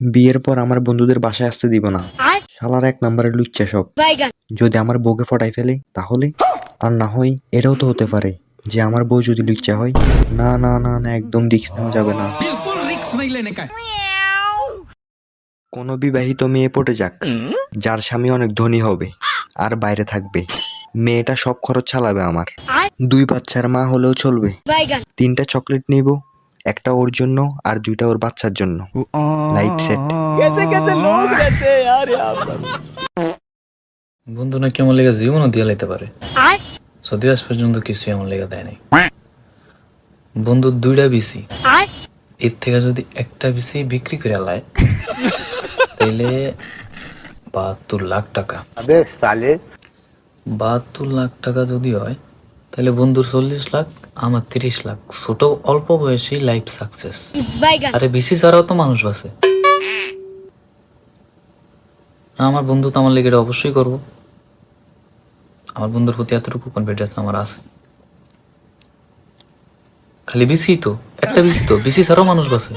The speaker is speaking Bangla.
বিয়ের পর আমার বন্ধুদের বাসায় আসতে দিব না। শালার এক নাম্বারের লুচ্চা সব যদি আমার বউকে ফটাই ফেলে তাহলে? আর না হয় এটাও তো হতে পারে যে আমার বউ যদি লুচ্চা হয়। না না না না একদম রিক্স নেওয়া যাবে না। কোনো বিবাহিত মেয়ে পটে যাক যার স্বামী অনেক ধনী হবে আর বাইরে থাকবে। মেয়েটা সব খরচ চালাবে আমার। দুই বাচ্চার মা হলেও চলবে। তিনটা চকলেট নিব একটা ওর জন্য আর দুইটা ওর বাচ্চার জন্য। লাইফ সেট বন্ধু না কেমন লেগে জীবনও দিয়ে লাইতে পারে? যদি আজ পর্যন্ত কিছু এমন লেগে দেয় নাই। বন্ধু দুইটা বিসি। আর? এর থেকে যদি একটা বিসি বিক্রি করে লায় তাইলে বাহাত্তর লাখ টাকা। সালে বাহাত্তর লাখ টাকা যদি হয় তাহলে বন্ধুর চল্লিশ লাখ আমার তিরিশ লাখ। ছোট অল্প বয়সী লাইফ সাকসেস আরে বিসি ছাড়াও তো মানুষ আছে আমার বন্ধু তো আমার লেগেটা অবশ্যই করব। আমার বন্ধুর প্রতি এতটুকু কনফিডেন্স আমার আছে। খালি বিসি তো একটা বিসি তো বিসি ছাড়াও মানুষ বাসে